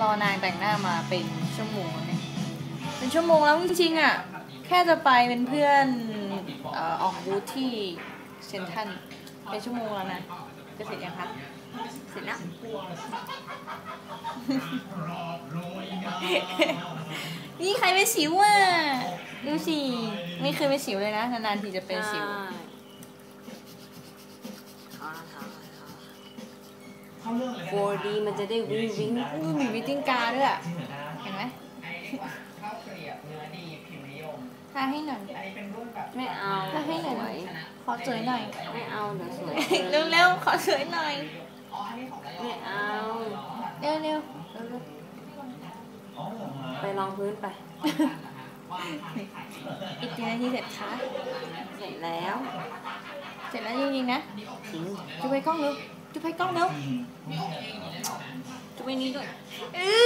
รอนางแต่งหน้ามาเป็นชั่วโมงเนี่ยเป็นชั่วโมงแล้วจริงๆอะ แค่จะไปเป็นเพื่อนเอ่อออกบูธที่เซนทันเป็นชั่วโมงแล้วนะจะเสร็จยังคะเสร็จแล้วนี่ใครเป็นสิวอะดูสิไม่เคยเป็นสิวเลยนะนานๆทีจะเป็นสิว โฟดีมันจะได้วิ่งวิ่งอู้มีวิตติ้งการ์ดด้วยอะเห็นไหมข้าวเกลียบเนื้อดีผิวนิยมทาให้หน่อยอันนี้เป็นรุ่นแบบไม่เอาทาให้หน่อยขอสวยหน่อยไม่เอาเดี๋ยวสวยเร็วๆขอสวยหน่อยอ๋ออันนี้ของระยองไม่เอาเร็วๆเร็วไปรองพื้นไปๆอีกกี่นาทีเสร็จคะเสร็จแล้ว เสร็จแล้วจริงๆนะทิ้งจุ๊บไปกล้องเร็วจุ๊บไปกล้องเร็วจุ๊บไปนี้ด้วยเออ